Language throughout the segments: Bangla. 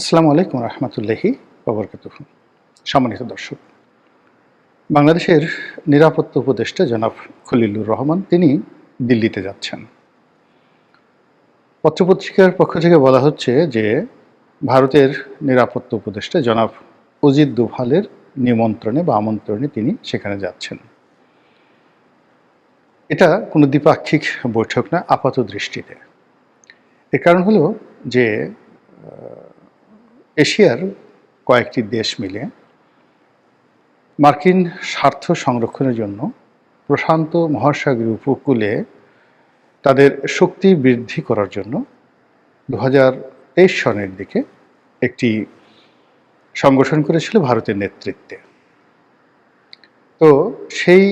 আসসালামু আলাইকুম রহমতুল্লাহি ওবরকাত সম্মানিত দর্শক, বাংলাদেশের নিরাপত্তা উপদেষ্টা জনাব খলিলুর রহমান, তিনি দিল্লিতে যাচ্ছেন। পত্রপত্রিকার পক্ষ থেকে বলা হচ্ছে যে, ভারতের নিরাপত্তা উপদেষ্টা জনাব অজিত দুভালের নিমন্ত্রণে বা আমন্ত্রণে তিনি সেখানে যাচ্ছেন। এটা কোনো দ্বিপাক্ষিক বৈঠক না, আপাত দৃষ্টিতে। এর কারণ হলো যে এশিয়ার কয়েকটি দেশ মিলে মার্কিন স্বার্থ সংরক্ষণের জন্য প্রশান্ত মহাসাগরীয় উপকূলে তাদের শক্তি বৃদ্ধি করার জন্য দু হাজার তেইশ সনের দিকে একটি সংগঠন করেছিল ভারতের নেতৃত্বে। তো সেই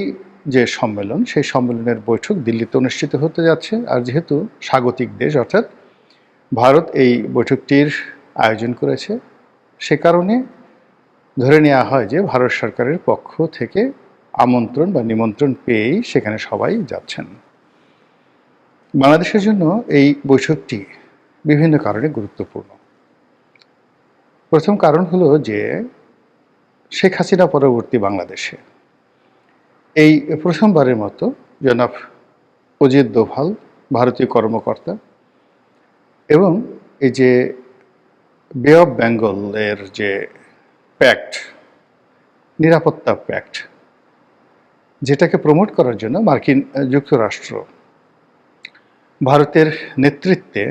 যে সম্মেলন, সেই সম্মেলনের বৈঠক দিল্লিতে অনুষ্ঠিত হতে যাচ্ছে। আর যেহেতু স্বাগতিক দেশ, অর্থাৎ ভারত এই বৈঠকটির আয়োজন করেছে। সে কারণে ধরে নেওয়া হয় যে ভারত সরকারের পক্ষ থেকে আমন্ত্রণ বা নিমন্ত্রণ পেয়েই সেখানে সবাই যাচ্ছেন। বাংলাদেশের জন্য এই বৈঠকটি বিভিন্ন কারণে গুরুত্বপূর্ণ। প্রথম কারণ হলো যে শেখ হাসিনা পরবর্তী বাংলাদেশে। এই প্রথমবারের মতো জনাব অজিত দোভাল, ভারতীয় কর্মকর্তা এবং এই যে বে অফ বেঙ্গল এর যে প্যাক্ট নিরাপত্তা প্যাক্ট যেটাকে প্রমোট করার জন্য মার্কিন যুক্তরাষ্ট্র ভারতের নেতৃত্বে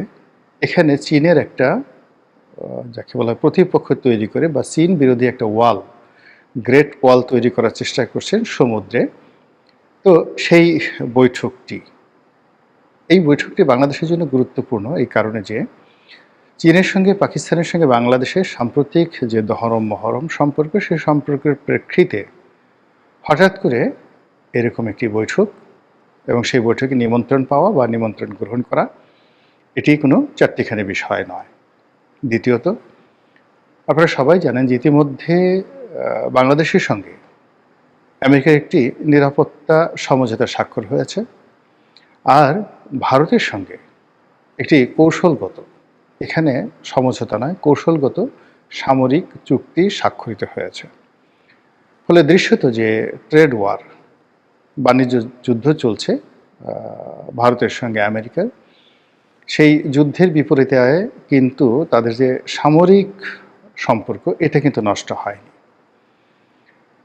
এখানে চীনের একটা যাকে বলা প্রতিপক্ষ তৈরি করে বা চীন বিরোধী একটা ওয়াল গ্রেট ওয়াল তৈরি করার চেষ্টা করছেন সমুদ্রে। তো সেই বৈঠকটি, এই বৈঠকটি বাংলাদেশের জন্য গুরুত্বপূর্ণ এই কারণে যে চীনের সঙ্গে, পাকিস্তানের সঙ্গে বাংলাদেশের সাম্প্রতিক যে দহরম মহরম সম্পর্ক সেই সম্পর্কের প্রেক্ষিতে হঠাৎ করে এরকম একটি বৈঠক এবং সেই বৈঠকে নিমন্ত্রণ পাওয়া বা নিমন্ত্রণ গ্রহণ করা, এটি কোনো চারটিখানি বিষয় নয়। দ্বিতীয়ত, আপনারা সবাই জানেন যে ইতিমধ্যে বাংলাদেশের সঙ্গে আমেরিকার একটি নিরাপত্তা সমঝোতা স্বাক্ষর হয়েছে। আর ভারতের সঙ্গে একটি কৌশলগত এখানে সমঝোতা নয়, কৌশলগত সামরিক চুক্তি স্বাক্ষরিত হয়েছে। ফলে দৃশ্যত যে ট্রেড ওয়ার, বাণিজ্য যুদ্ধ চলছে ভারতের সঙ্গে আমেরিকার, সেই যুদ্ধের বিপরীতে কিন্তু তাদের যে সামরিক সম্পর্ক, এটা কিন্তু নষ্ট হয়নি।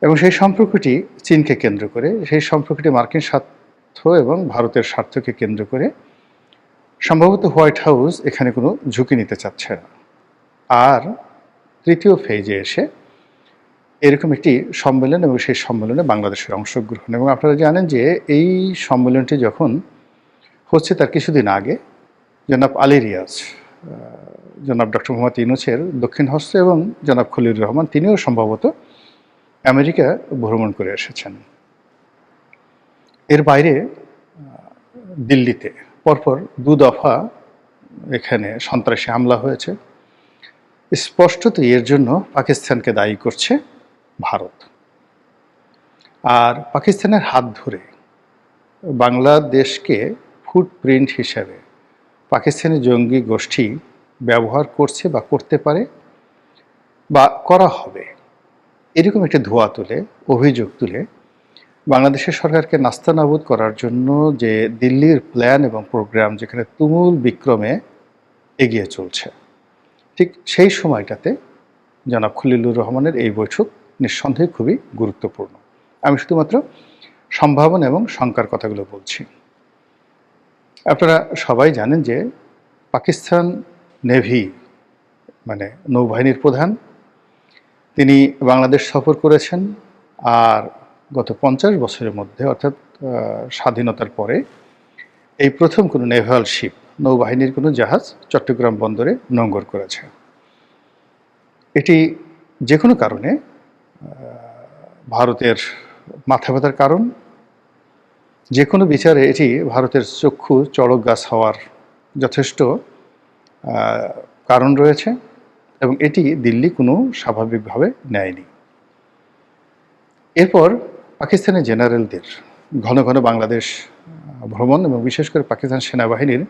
এবং সেই সম্পর্কটি চীনকে কেন্দ্র করে, সেই সম্পর্কটি মার্কিন স্বার্থ এবং ভারতের স্বার্থকে কেন্দ্র করে সম্ভবত হোয়াইট হাউস এখানে কোনো ঝুঁকি নিতে চাচ্ছে না। আর তৃতীয় ফেজে এসে এরকম একটি সম্মেলন এবং সেই সম্মেলনে বাংলাদেশের অংশগ্রহণ। এবং আপনারা জানেন যে এই সম্মেলনটি যখন হচ্ছে তার কিছুদিন আগে জনাব আলী রিয়াজ জনাব ডক্টর মোহাম্মদ ইনুসের দক্ষিণ হস্ত এবং জনাব খলিল রহমান তিনিও সম্ভবত আমেরিকা ভ্রমণ করে এসেছেন। এর বাইরে দিল্লিতে পরপর দু দফা এখানে সন্ত্রাসী হামলা হয়েছে। স্পষ্টত এর জন্য পাকিস্তানকে দায়ী করছে ভারত। আর পাকিস্তানের হাত ধরে বাংলাদেশকে ফুটপ্রিন্ট হিসাবে পাকিস্তানি জঙ্গি গোষ্ঠী ব্যবহার করছে বা করতে পারে বা করা হবে, এরকম একটি ধোয়া তুলে, অভিযোগ তুলে বাংলাদেশের সরকারকে নাস্তানাবুদ করার জন্য যে দিল্লির প্ল্যান এবং প্রোগ্রাম যেখানে তুমুল বিক্রমে এগিয়ে চলছে, ঠিক সেই সময়টাতে জনাব খলিলুর রহমানের এই বৈঠক নিঃসন্দেহে খুবই গুরুত্বপূর্ণ। আমি শুধুমাত্র সম্ভাবনা এবং শঙ্কার কথাগুলো বলছি। আপনারা সবাই জানেন যে পাকিস্তান নেভি মানে নৌবাহিনীর প্রধান, তিনি বাংলাদেশ সফর করেছেন আর গত পঞ্চাশ বছরের মধ্যে, অর্থাৎ স্বাধীনতার পরে, এই প্রথম কোনো নেভাল শিপ, নৌবাহিনীর কোনো জাহাজ চট্টগ্রাম বন্দরে নোঙ্গর করেছে। এটি যে কোনো কারণে ভারতের মাথা ব্যথার কারণ, যে কোনো বিচারে এটি ভারতের চক্ষু চড়ক গাছ হওয়ার যথেষ্ট কারণ রয়েছে এবং এটি দিল্লি কোনো স্বাভাবিকভাবে নেয়নি। এরপর পাকিস্তানের জেনারেলদের ঘন ঘন বাংলাদেশ ভ্রমণ এবং বিশেষ করে পাকিস্তান সেনাবাহিনীর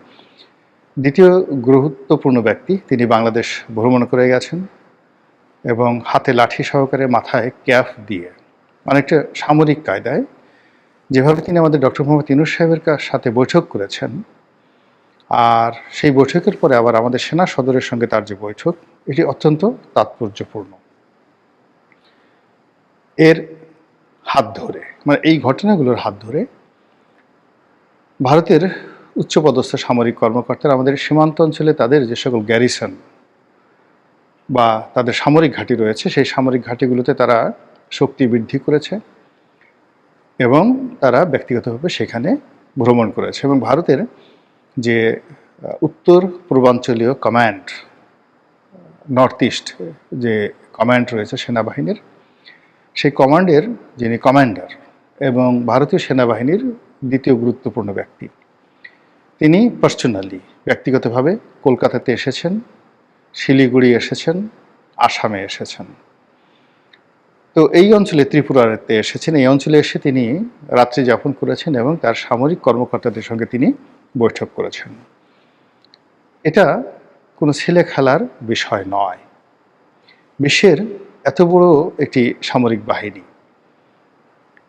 দ্বিতীয় গুরুত্বপূর্ণ ব্যক্তি তিনি বাংলাদেশ ভ্রমণ করে গেছেন এবং হাতে লাঠি সহকারে মাথায় ক্যাফ দিয়ে অনেকটা সামরিক কায়দায় যেভাবে তিনি আমাদের ডক্টর মোহাম্মদ ইনুস সাহেবের সাথে বৈঠক করেছেন আর সেই বৈঠকের পরে আবার আমাদের সেনা সদরের সঙ্গে তার যে বৈঠক, এটি অত্যন্ত তাৎপর্যপূর্ণ। এর হাত ধরে। মানে এই ঘটনাগুলোর হাত ধরে ভারতের উচ্চপদস্থ সামরিক কর্মকর্তারা আমাদের সীমান্ত অঞ্চলে তাদের যে সকল গ্যারিসন বা তাদের সামরিক ঘাঁটি রয়েছে, সেই সামরিক ঘাঁটিগুলোতে তারা শক্তি বৃদ্ধি করেছে এবং তারা ব্যক্তিগতভাবে সেখানে ভ্রমণ করেছে এবং ভারতের যে উত্তর পূর্বাঞ্চলীয় কমান্ড নর্থ ইস্ট যে কমান্ড রয়েছে সেনাবাহিনীর সেই কমান্ডের যিনি কমান্ডার এবং ভারতীয় সেনাবাহিনীর দ্বিতীয় গুরুত্বপূর্ণ ব্যক্তি, তিনি পার্সোনালি ব্যক্তিগতভাবে কলকাতাতে এসেছেন, শিলিগুড়ি এসেছেন, আসামে এসেছেন। তো এই অঞ্চলে ত্রিপুরাতে এসেছেন, এই অঞ্চলে এসে তিনি রাত্রি যাপন করেছেন এবং তার সামরিক কর্মকর্তাদের সঙ্গে তিনি বৈঠক করেছেন। এটা কোনো ছেলে খেলার বিষয় নয়। বিশ্বের এত বড় একটি সামরিক বাহিনী।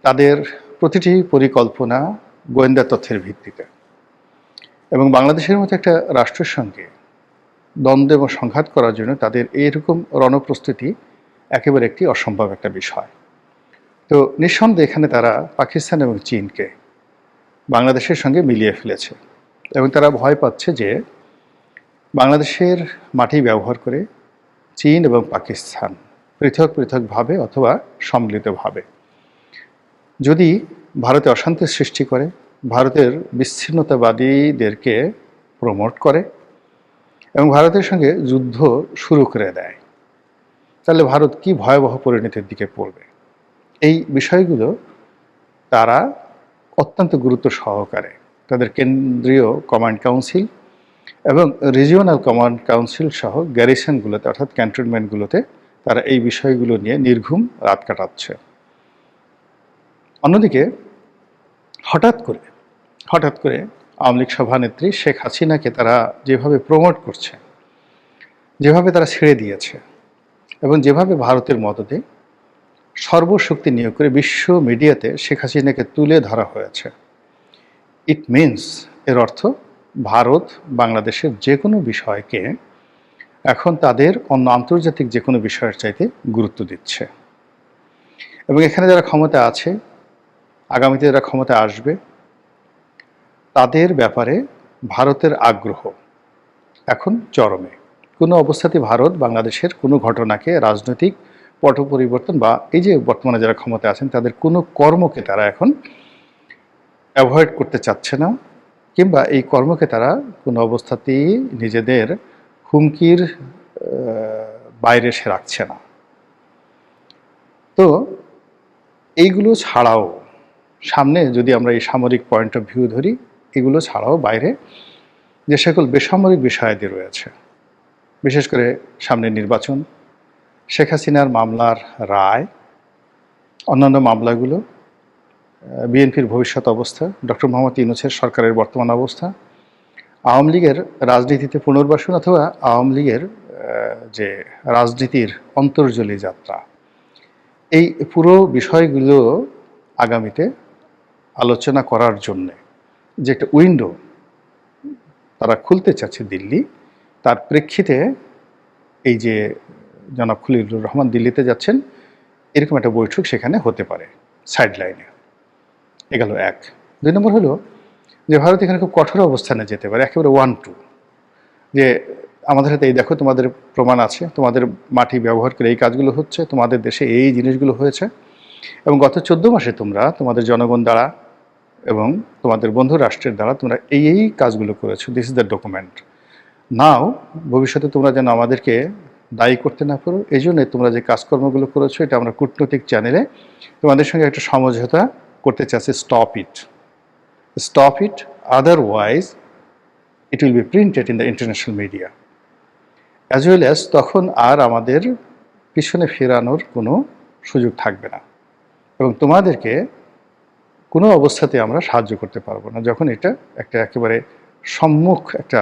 তাদের প্রতিটি পরিকল্পনা গোয়েন্দা তথ্যের ভিত্তিতে। এবং বাংলাদেশের মতো একটা রাষ্ট্রের সঙ্গে দ্বন্দ্ব এবং সংঘাত করার জন্য তাদের এইরকম রণপ্রস্তুতি একেবারে একটি অসম্ভব একটা বিষয়। তো নিঃসন্দেহে এখানে তারা পাকিস্তান এবং চীনকে বাংলাদেশের সঙ্গে মিলিয়ে ফেলেছে। এবং তারা ভয় পাচ্ছে যে বাংলাদেশের মাটি ব্যবহার করে চীন এবং পাকিস্তান পৃথক পৃথকভাবে অথবা সম্মিলিতভাবে যদি ভারতে অশান্তির সৃষ্টি করে, ভারতের বিচ্ছিন্নতাবাদীদেরকে প্রমোট করে এবং ভারতের সঙ্গে যুদ্ধ শুরু করে দেয়, তাহলে ভারত কি ভয়াবহ পরিণতির দিকে পড়বে? এই বিষয়গুলো তারা অত্যন্ত গুরুত্ব সহকারে তাদের কেন্দ্রীয় কমান্ড কাউন্সিল এবং রিজিওনাল কমান্ড কাউন্সিল সহ গ্যারিসনগুলোতে অর্থাৎ ক্যান্টনমেন্টগুলোতে তারা এই বিষয়গুলো নিয়ে নির্ঘুম রাত কাটাচ্ছে। অন্যদিকে হঠাৎ করে হঠাৎ করে আওয়ামী লীগ সভানেত্রী শেখ হাসিনাকে তারা যেভাবে প্রমোট করছে, যেভাবে তারা ছেড়ে দিয়েছে এবং যেভাবে ভারতের মদতে সর্বশক্তি নিয়োগ করে বিশ্ব মিডিয়াতে শেখ হাসিনাকে তুলে ধরা হয়েছে ইট মিনস এর অর্থ ভারত বাংলাদেশের যে কোনো বিষয়কে এখন তাদের অন্য আন্তর্জাতিক যে কোনো বিষয়ের চাইতে গুরুত্ব দিচ্ছে। এবং এখানে যারা ক্ষমতা আছে, আগামীতে যারা ক্ষমতা আসবে, তাদের ব্যাপারে ভারতের আগ্রহ এখন চরমে। কোনো অবস্থাতে ভারত বাংলাদেশের কোনো ঘটনাকে রাজনৈতিক পট পরিবর্তন বা এই যে বর্তমানে যারা ক্ষমতা আছেন, তাদের কোনো কর্মকে তারা এখন অ্যাভয়েড করতে চাচ্ছে না, কিংবা এই কর্মকে তারা কোনো অবস্থাতেই নিজেদের হুমকির বাইরে সে রাখছে না। তো এইগুলো ছাড়াও সামনে যদি আমরা এই সামরিক পয়েন্ট অফ ভিউ ধরি, এগুলো ছাড়াও বাইরে যে সকল বেসামরিক বিষয়াদি রয়েছে, বিশেষ করে সামনে নির্বাচন, শেখ হাসিনার মামলার রায়, অন্যান্য মামলাগুলো বিএনপির ভবিষ্যৎ অবস্থা, ডক্টর মোহাম্মদ ইউনুসের সরকারের বর্তমান অবস্থা আওয়ামী লীগের রাজনীতিতে পুনর্বাসন অথবা আওয়ামী লীগের যে রাজনীতির অন্তর্জলী যাত্রা, এই পুরো বিষয়গুলো আগামীতে আলোচনা করার জন্যে যে একটা উইন্ডো তারা খুলতে চাচ্ছে দিল্লি, তার প্রেক্ষিতে এই যে জনাব খলিলুর রহমান দিল্লিতে যাচ্ছেন, এরকম একটা বৈঠক সেখানে হতে পারে সাইড লাইনে এ গেল এক। দুই নম্বর হলো যে ভারত এখানে খুব কঠোর অবস্থানে যেতে পারে, একেবারে ওয়ান টু যে আমাদের হাতে এই দেখো তোমাদের প্রমাণ আছে, তোমাদের মাটি ব্যবহার করে এই কাজগুলো হচ্ছে, তোমাদের দেশে এই জিনিসগুলো হয়েছে। এবং গত চোদ্দ মাসে তোমরা তোমাদের জনগণ দ্বারা এবং তোমাদের বন্ধু রাষ্ট্রের দ্বারা তোমরা এই এই কাজগুলো করেছ this is the document now ভবিষ্যতে তোমরা যেন আমাদেরকে দায়ী করতে না পারো এই জন্যে তোমরা যে কাজকর্মগুলো করেছ, এটা আমরা কূটনৈতিক চ্যানেলে তোমাদের সঙ্গে একটা সমঝোতা করতে চাচ্ছি stop it stop it otherwise it will be printed in the international media as well as তখন আর আমাদের পিছনে ফেরানোর কোনো সুযোগ থাকবে না। এবং তোমাদেরকে কোনো অবস্থাতে আমরা সাহায্য করতে পারব না, যখন এটা একটা একেবারে সম্মুখ একটা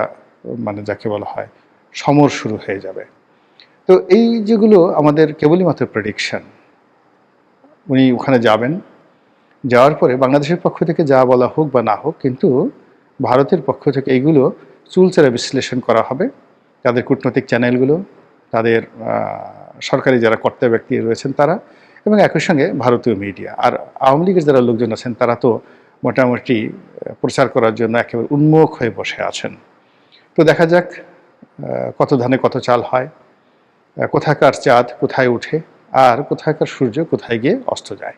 মানে যাকে বলা হয়, সমর শুরু হয়ে যাবে। তো এই যেগুলো আমাদের কেবলই মাত্র প্রেডিকশন উনি ওখানে যাবেন যাওয়ার পরে বাংলাদেশের পক্ষ থেকে যা বলা হোক বা না হোক, কিন্তু ভারতের পক্ষ থেকে এইগুলো চুলচেরা বিশ্লেষণ করা হবে। তাদের কূটনৈতিক চ্যানেলগুলো, তাদের সরকারি যারা কর্তা ব্যক্তি রয়েছেন তারা, এবং একই সঙ্গে ভারতীয় মিডিয়া। আর আওয়ামী লীগের যারা লোকজন আছেন, তারা তো মোটামুটি প্রচার করার জন্য একেবারে উন্মুখ হয়ে বসে আছেন। তো দেখা যাক কত ধানে কত চাল হয় কোথাকার চাঁদ কোথায় উঠে, আর কোথাকার সূর্য কোথায় গিয়ে অস্ত যায়।